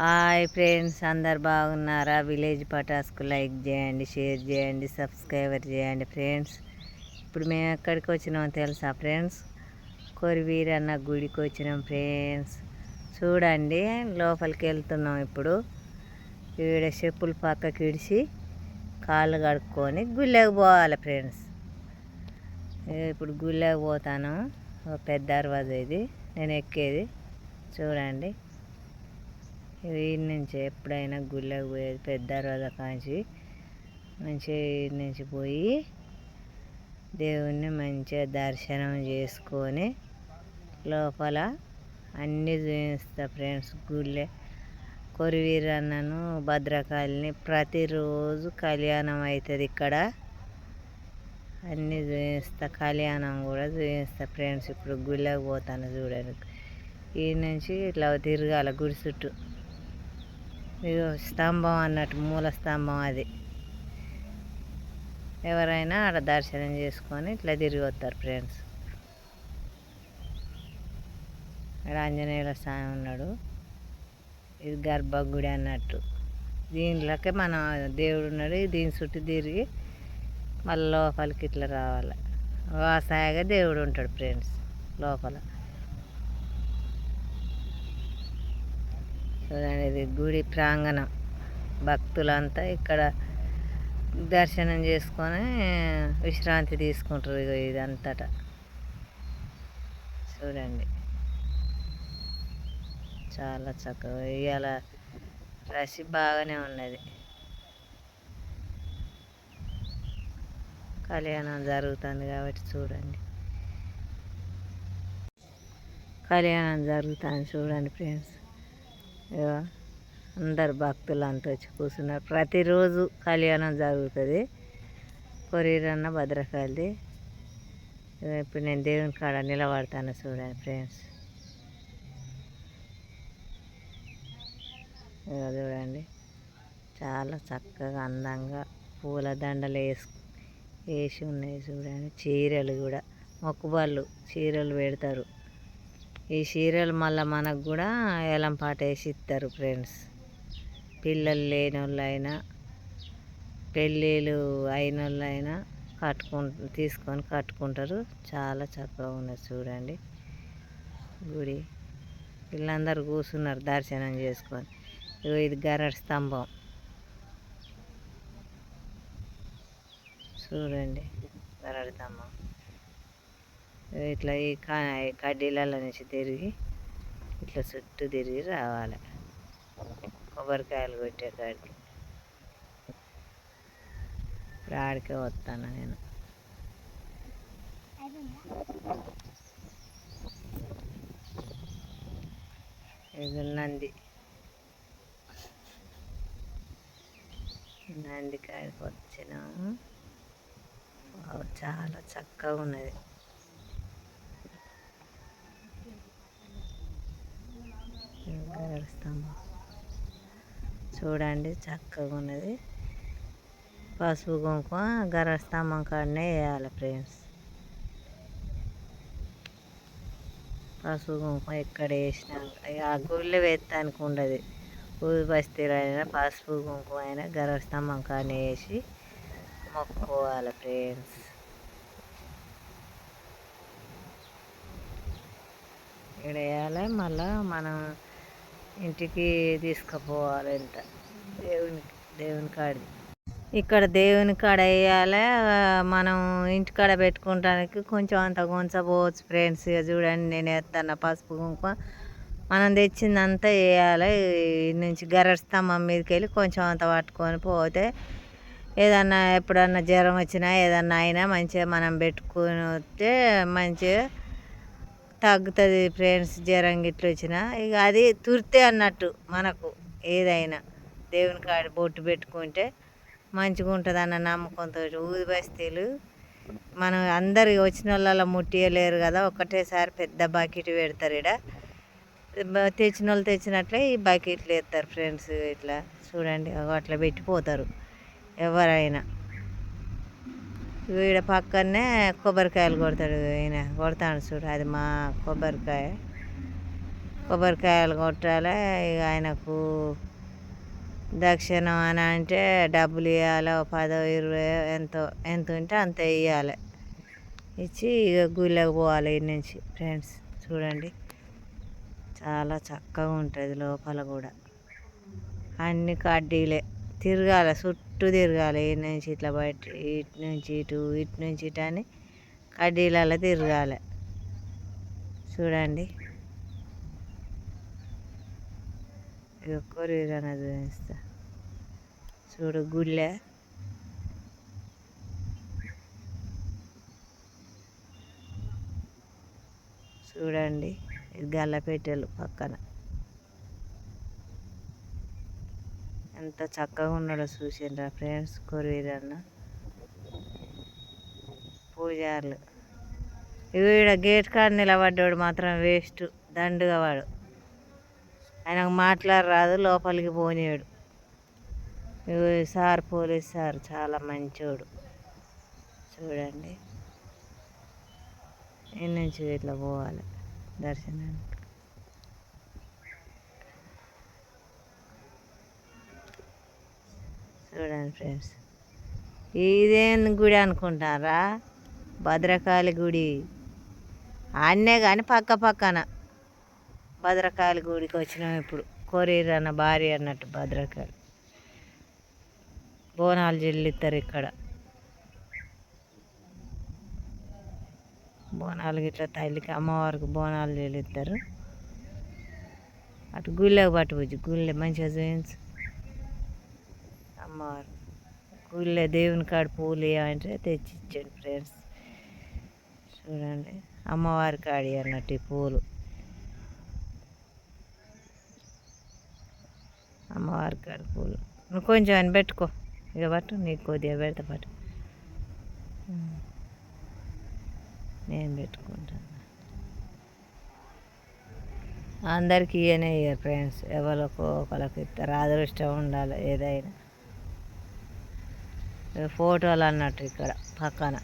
Hi friends అందరు బాగున్నారా? Village పటాస్కు లైక్ చేయండి షేర్ చేయండి సబ్స్క్రైబర్ చేయండి ఫ్రెండ్స్. ఇప్పుడు మేము ఎక్కడికి వచ్చినామో తెలుసా ఫ్రెండ్స్? కొరివీరన్న గుడికి వచ్చినాం ఫ్రెండ్స్. చూడండి లోపలికి వెళ్తున్నాం ఇప్పుడు. ఈడ చెప్పులు పక్కకి ఇడిచి కాళ్ళు కడుక్కొని గుళ్ళకి పోవాలి ఫ్రెండ్స్. ఇప్పుడు గుళ్ళకి పోతాను. పెద్ద దర్వాజా ఇది నేను ఎక్కేది. చూడండి. వీడి నుంచి ఎప్పుడైనా గుళ్ళకి పోయేది పెద్ద రోజు కాంచి మంచిగా వీడి నుంచి పోయి దేవుణ్ణి మంచిగా దర్శనం చేసుకొని లోపల అన్నీ చూపిస్తా ఫ్రెండ్స్ గుళ్ళే. కొరివీరన్నను భద్రకాళిని ప్రతిరోజు కళ్యాణం అవుతుంది ఇక్కడ. అన్నీ చూపిస్తా కళ్యాణం కూడా చూపిస్తా ఫ్రెండ్స్. ఇప్పుడు గుళ్ళకి పోతాను చూడడానికి. ఈ నుంచి ఇట్లా తిరగాల గుడి చుట్టూ. స్తంభం అన్నట్టు మూల స్తంభం అది. ఎవరైనా ఆడ దర్శనం చేసుకొని ఇట్లా తిరిగి వస్తారు ఫ్రెండ్స్. ఇక్కడ ఆంజనేయుల స్వామి ఉన్నాడు. ఇది గర్భగుడి అన్నట్టు. దీంట్లోకే మన దేవుడు ఉన్నాడు. దీని చుట్టూ తిరిగి మళ్ళీ లోపలికి ఇట్లా రావాలి. వాసాయగా దేవుడు ఉంటాడు ఫ్రెండ్స్ లోపల. చూడండి ఇది గుడి ప్రాంగణం. భక్తులంతా ఇక్కడ దర్శనం చేసుకొని విశ్రాంతి తీసుకుంటారు ఇక ఇదంతటా. చూడండి. చాలా చక్కగా ఇవాళ రసి బాగానే ఉన్నది. కళ్యాణం జరుగుతుంది కాబట్టి చూడండి. కళ్యాణం జరుగుతుంది చూడండి ఫ్రెండ్స్. అందరు భక్తులు అంతా వచ్చి కూర్చున్నారు. ప్రతిరోజు కళ్యాణం జరుగుతుంది. కొరీరన్న భద్రకాళి. ఇప్పుడు నేను దేవుని కాడ నిలబడతాను చూడండి ఫ్రెండ్స్ చూడండి. చాలా చక్కగా అందంగా పూల దండలు వేసి ఉన్నాయి చూడండి. చీరలు కూడా మొక్కుబళ్ళు చీరలు పెడతారు. ఈ చీరలు మళ్ళీ మనకు కూడా ఏలం పాట వేసి ఇస్తారు ఫ్రెండ్స్. పిల్లలు లేని వాళ్ళు అయినా పెళ్ళిళ్ళు అయిన వాళ్ళు అయినా కట్టుకు తీసుకొని కట్టుకుంటారు. చాలా చక్కగా ఉన్నది చూడండి. గుడి. వీళ్ళందరూ కూర్చున్నారు దర్శనం చేసుకొని. ఇది గరడ్ స్తంభం. చూడండి. గరడ్ స్తంభం. ఇట్లా ఈ కడ్డీలలో నుంచి తిరిగి ఇట్లా చుట్టూ తిరిగి రావాలి. కొబ్బరికాయలు కొట్టే కాడికి. ఇప్పుడు ఆడికే వస్తాను నేను. ఇది నంది. నంది కాడికి వచ్చినాము చాలా చక్కగా ఉన్నది. స్తంభం చూడండి చక్కగా ఉన్నది. పసుపు కుంకుమ గర స్తంభం కాడనే వేయాలి ఫ్రెండ్స్. పసుపు కుంకుమ ఎక్కడ వేసినా ఆ గుళ్ళు వేస్తానికి ఉండదు. పూజ బస్తీలో అయినా పసుపు కుంకుమ అయినా గర స్తంభం కాడనే వేసి మొక్కుకోవాలి ఫ్రెండ్స్. ఇక్కడ వేయాలి. మళ్ళీ మనం ఇంటికి తీసుకుపోవాలి దేవునికి దేవుని దేవుని కాడి ఇక్కడ దేవుని కాడ వేయాలి మనం ఇంటికాడ పెట్టుకోవడానికి కొంచెం అంత పోవచ్చు ఫ్రెండ్స్. ఇక చూడండి నేను వేస్తాను పసుపు కుంకుమ మనం తెచ్చిందంతా వేయాలి. నుంచి గరడ స్తంభం మీదకి వెళ్ళి కొంచెం అంత పట్టుకొని పోతే ఏదన్నా ఎప్పుడన్నా జ్వరం వచ్చినా ఏదన్నా అయినా మంచిగా మనం పెట్టుకుని వస్తే మంచిగా తగ్గుతుంది ఫ్రెండ్స్ జ్వరం గిట్లు వచ్చిన. ఇక అది తుర్తే అన్నట్టు మనకు ఏదైనా. దేవుని కాడ బొట్టు పెట్టుకుంటే మంచిగా ఉంటుంది అన్న నమ్మకంతో. ఊది బస్తీలు మనం అందరు వచ్చిన వాళ్ళ ముట్టియలేరు కదా ఒకటేసారి పెద్ద బకెట్ పెడతారు ఇక్కడ తెచ్చిన వాళ్ళు తెచ్చినట్లే ఈ బకెట్లు వేస్తారు ఫ్రెండ్స్ ఇట్లా. చూడండి అట్లా పెట్టిపోతారు ఎవరైనా. ఈడ పక్కనే కొబ్బరికాయలు కొడతాడు ఈయన. కొడతాడు చూడు అది మా కొబ్బరికాయ. కొబ్బరికాయలు కొట్టాలి ఇక ఆయనకు దక్షిణం అని అంటే డబ్బులు ఇవ్వాలి పదో ఇరవై ఎంతో ఎంత ఉంటే అంత ఇవ్వాలి ఇచ్చి ఇక గుళ్ళకి పోవాలి ఈ నుంచి ఫ్రెండ్స్. చూడండి చాలా చక్కగా ఉంటుంది లోపల కూడా. అన్ని కడ్డీలే తిరగాలి చుట్టూ తిరగాలి. ఇటు నుంచి ఇట్లా బయట ఇటు నుంచి ఇటు ఇటు నుంచి ఇటు అని కడ్డీలలో తిరగాలి. చూడండి. ఇక చూపిస్తా చూడు గుళ్ళే. చూడండి. ఇది గల్లపెట్టెలు పక్కన. ఎంత చక్కగా ఉన్నాడో చూసిండ్రా ఫ్రెండ్స్ కొరియరన్న పూజార్లు. ఇవి ఈడ గేట్ కాడ నిలబడ్డాడు మాత్రం వేస్ట్ దండుగా వాడు. ఆయనకు మాట్లాడరాదు లోపలికి పోనీయాడు. సార్ పోలీస్ సార్ చాలా మంచోడు. చూడండి. ఈ నుంచి ఇట్లా పోవాలి దర్శనానికి? చూడండి ఫ్రెండ్స్. ఇదేం గుడి అనుకుంటారా? భద్రకాళి గుడి. అన్నే కానీ పక్క పక్కన. భద్రకాళి గుడికి వచ్చినాం ఇప్పుడు. కొరీర్ అన్న భార్య అన్నట్టు భద్రకాళి. బోనాలు చెల్లిస్తారు ఇక్కడ. బోనాలు ఇట్లా తల్లికి అమ్మవారికి బోనాలు చెల్లిస్తారు అటు గుళ్ళకి పట్టుకోవచ్చు గుళ్ళే మంచిగా చూపించు అమ్మవారు గుళ్ళే దేవుని కాడ పూలు ఏమంటే తెచ్చి ఇచ్చాడు ఫ్రెండ్స్. చూడండి అమ్మవారి కాడి అన్నట్టు ఈ పూలు. అమ్మవారి కాడ పూలు. నువ్వు కొంచెం అని పెట్టుకో. ఇక పట్టు నీకు కొద్దిగా పెడతా పట్టు. నేను పెట్టుకుంటాను. అందరికీ ఇవ్వనే ఇక ఫ్రెండ్స్. ఎవరికో ఒకరికి ఇస్తారు అదృష్టం ఉండాలి ఏదైనా. ఫోటోలు అన్నట్టు ఇక్కడ పక్కన.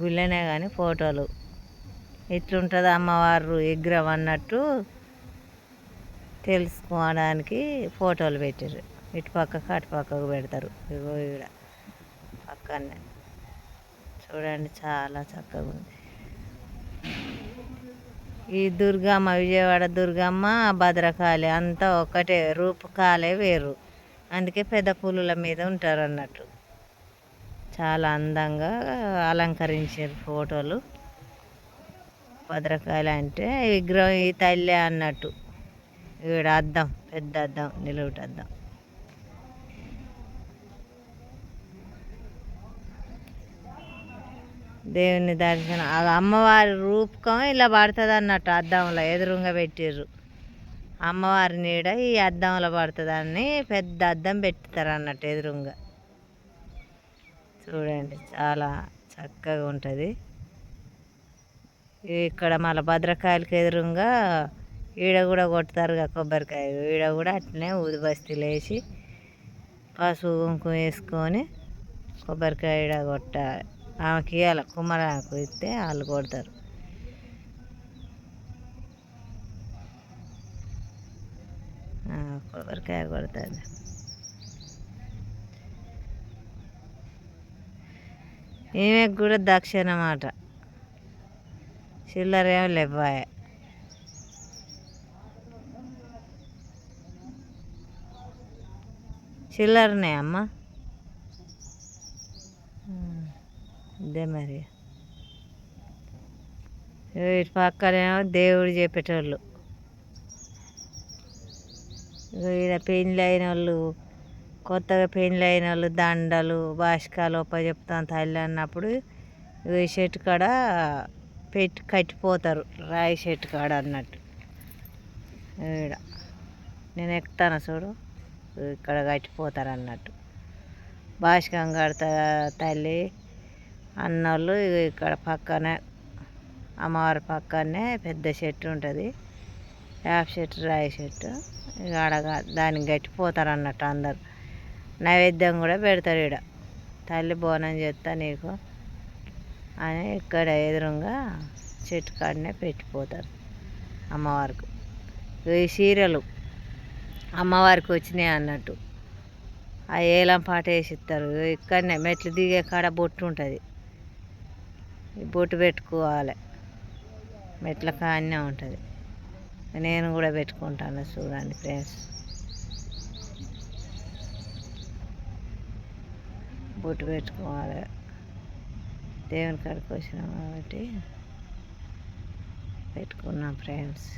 గుళ్ళనే కానీ ఫోటోలు. ఇట్లుంటుంది అమ్మవారు విగ్రహం అన్నట్టు తెలుసుకోవడానికి ఫోటోలు పెట్టారు ఇటు పక్కకు అటు పక్కకు పెడతారు. ఇగో ఇక్కడ పక్కనే చూడండి చాలా చక్కగా ఉంది. ఈ దుర్గమ్మ విజయవాడ దుర్గమ్మ భద్రకాళి అంతా ఒకటే రూపకాలే వేరు. అందుకే పెద్ద పులుల మీద ఉంటారు అన్నట్టు చాలా అందంగా అలంకరించారు ఫోటోలు. భద్రకాళి అంటే విగ్రహం ఈ తల్లి అన్నట్టు. ఈడ అద్దం పెద్ద అద్దం నిలువుట అద్దం. దేవుని దర్శనం. అమ్మవారి రూపకం ఇలా పడుతుంది అన్నట్టు అద్దంలో ఎదురుగా పెట్టిర్రు. అమ్మవారి నీడ ఈ అద్దంలో పడుతుందని పెద్ద అద్దం పెట్టుతారు అన్నట్టు ఎదురుగా. చూడండి చాలా చక్కగా ఉంటుంది. ఇక్కడ మళ్ళీ భద్రకాయలకి ఎదురుగా ఈడ కూడా కొడతారు కొబ్బరికాయ ఈడ కూడా అట్లనే ఊదిబస్తీలు వేసి పసుపు కుంకుమ వేసుకొని కొబ్బరికాయ ఈడ కొట్టాలి ఆమెకి ఇవ్వాలి కుమ్మరాకు ఇస్తే వాళ్ళు కొడతారు. కొబ్బరికాయ కొడుతుంది ఈమె కూడా దక్ష అన్నమాట చిల్లరేమో చిల్లరనే అమ్మ. ఇదే మరి. ఇటు పక్కనేమో దేవుడు చెప్పేటోళ్ళు. ఈడ పెళ్ళి అయిన వాళ్ళు కొత్తగా పెళ్ళి అయిన వాళ్ళు దండలు బాష్కాలు ఒప్ప చెప్తాను తల్లి అన్నప్పుడు ఈ చెట్టు కాడ పెట్టి కట్టిపోతారు. రాయి చెట్టు కాడ అన్నట్టు. ఈడ. నేను ఎక్కుతాను చూడు? ఇక్కడ కట్టిపోతారు అన్నట్టు. భాషకం కడతా తల్లి అన్నోళ్ళు ఇక్కడ పక్కనే అమ్మవారి పక్కనే పెద్ద చెట్టు ఉంటుంది. వేప చెట్టు రాయి చెట్టు ఇక ఆడ దానికి గట్టిపోతారు అన్నట్టు అందరు. నైవేద్యం కూడా పెడతారు ఇక్కడ తల్లి బోనం చేస్తా నీకు అని ఇక్కడ ఎదురుగా చెట్టు కాడనే పెట్టిపోతారు అమ్మవారికి. ఈ చీరలు అమ్మవారికి వచ్చినాయి అన్నట్టు. ఆ ఏలం పాట వేసి ఇస్తారు ఇక్కడనే మెట్లు దిగే కాడ బొట్టు ఉంటుంది. ఈ బొట్టు పెట్టుకోవాలి. మెట్ల కాడనే ఉంటుంది. నేను కూడా పెట్టుకుంటాను చూడండి ఫ్రెండ్స్. బొట్టు పెట్టుకోవాలి. దేవుని కాడికి వచ్చినాం కాబట్టి పెట్టుకున్నాం ఫ్రెండ్స్.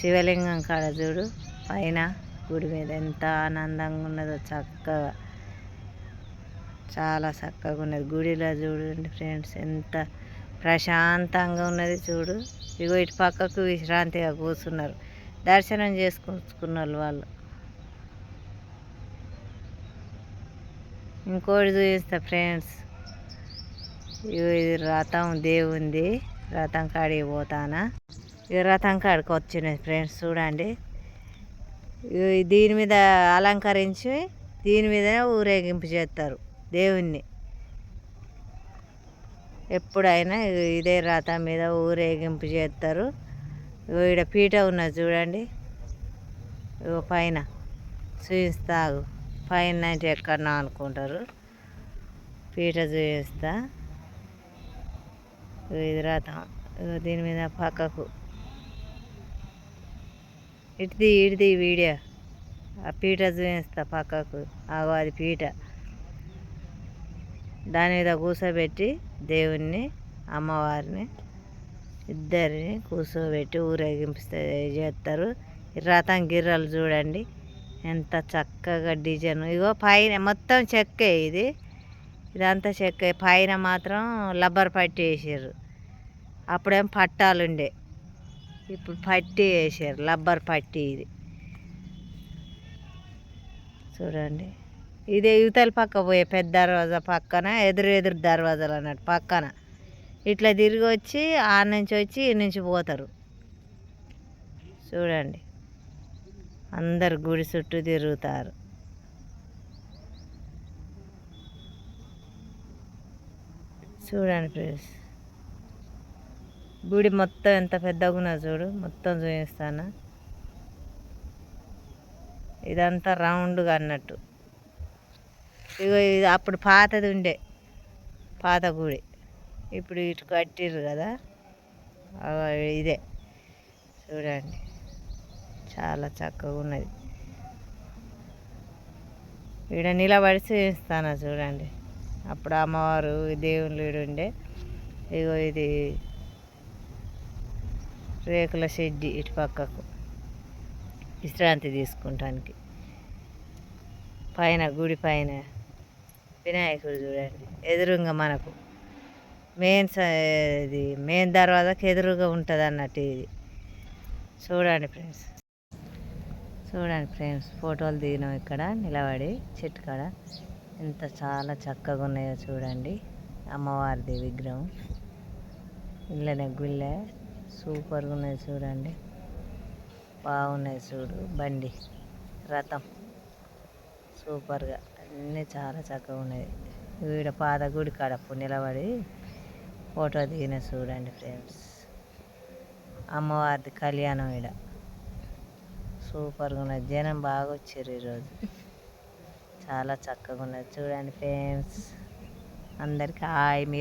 శివలింగం కాడ చూడు పైన గుడి మీద ఎంత ఆనందంగా ఉన్నదో చక్కగా. చాలా చక్కగా ఉన్నది. గుడిలో చూడండి ఫ్రెండ్స్ ఎంత ప్రశాంతంగా ఉన్నది చూడు. ఇగో ఇటు పక్కకు విశ్రాంతిగా కూర్చున్నారు. దర్శనం చేసుకుంటున్నారు వాళ్ళు ఇంకోటి చూపిస్తా ఫ్రెండ్స్. ఇగో ఇది రథం దేవుంది. రథం కాడికి పోతానా? ఈ రథం కాడికి వచ్చినాయి ఫ్రెండ్స్ చూడండి. దీని మీద అలంకరించి దీని మీదనే ఊరేగింపు చేస్తారు దేవుణ్ణి. ఎప్పుడైనా ఇదే రాత మీద ఊరేగింపు చేస్తారు. ఇక్కడ ఈడ పీట ఉన్నది చూడండి. ఇగో పైన చూపిస్తాగు పైన అంటే ఎక్కడన్నా అనుకుంటారు. పీట చూపిస్తా. ఇది రథం దీని మీద పక్కకు. ఇటుది ఇటుది వీడియో. ఆ పీట చూపిస్తా పక్కకు. ఆగో అది పీట. దాని మీద కూర్చోబెట్టి దేవుణ్ణి అమ్మవారిని ఇద్దరిని కూర్చోబెట్టి ఊరేగింపిస్తే చేస్తారు? రథం గిర్రలు చూడండి. ఎంత చక్కగా డిజైన్. ఇగో పైన మొత్తం చెక్కే ఇది. ఇదంతా చెక్కే. పైన మాత్రం లబ్బర్ పట్టి వేసారు అప్పుడేం పట్టాలు ఉండే ఇప్పుడు పట్టి వేసారు లబ్బర్ పట్టి ఇది. చూడండి. ఇదే యువతల పక్క పోయే పెద్ద దర్వాజా పక్కన ఎదురు ఎదురు దర్వాజాలు అన్నట్టు పక్కన. ఇట్లా తిరిగి వచ్చి ఆ నుంచి వచ్చి ఈ నుంచి పోతారు. చూడండి. అందరు గుడి చుట్టూ తిరుగుతారు. చూడండి ఫ్రెండ్స్. గుడి మొత్తం ఎంత పెద్దగా చూడు మొత్తం చూపిస్తాను? ఇదంతా రౌండ్గా అన్నట్టు. ఇగో ఇది అప్పుడు పాతది ఉండే. పాత గుడి. ఇప్పుడు ఇటు కట్టిర్రు కదా. ఇదే. చూడండి. చాలా చక్కగా ఉన్నది. ఈడ నిలబడి చూపిస్తాను చూడండి. అప్పుడు అమ్మవారు దేవుళ్ళు ఈడ ఉండే. ఇగో ఇది రేకుల షెడ్డి ఇటు పక్కకు. విశ్రాంతి తీసుకుంటానికి. పైన గుడి పైన. వినాయకుడు చూడండి. ఎదురుగా మనకు మెయిన్ ఇది మెయిన్ దర్వాజాకి ఎదురుగా ఉంటుంది అన్నట్టు ఇది. చూడండి ఫ్రెండ్స్ చూడండి ఫ్రెండ్స్ ఫోటోలు దిగినాం ఇక్కడ నిలబడి చెట్టు కాడ. ఎంత చాలా చక్కగా ఉన్నాయో చూడండి. అమ్మవారిది విగ్రహం. ఇళ్ళనే గుళ్ళే. సూపర్గా ఉన్నాయి చూడండి. బాగున్నాయి చూడు. బండి రథం. సూపర్గా. అన్నీ చాలా చక్కగా ఉన్నాయి. ఈడ పాత గుడి కడపు నిలబడి ఫోటో దిగిన చూడండి ఫ్రెండ్స్. అమ్మవారిది కళ్యాణం ఈడ. సూపర్గా ఉన్నది. జనం బాగా వచ్చారు ఈరోజు. చాలా చక్కగా ఉన్నది. చూడండి ఫ్రెండ్స్. అందరికీ హాయ్. మీ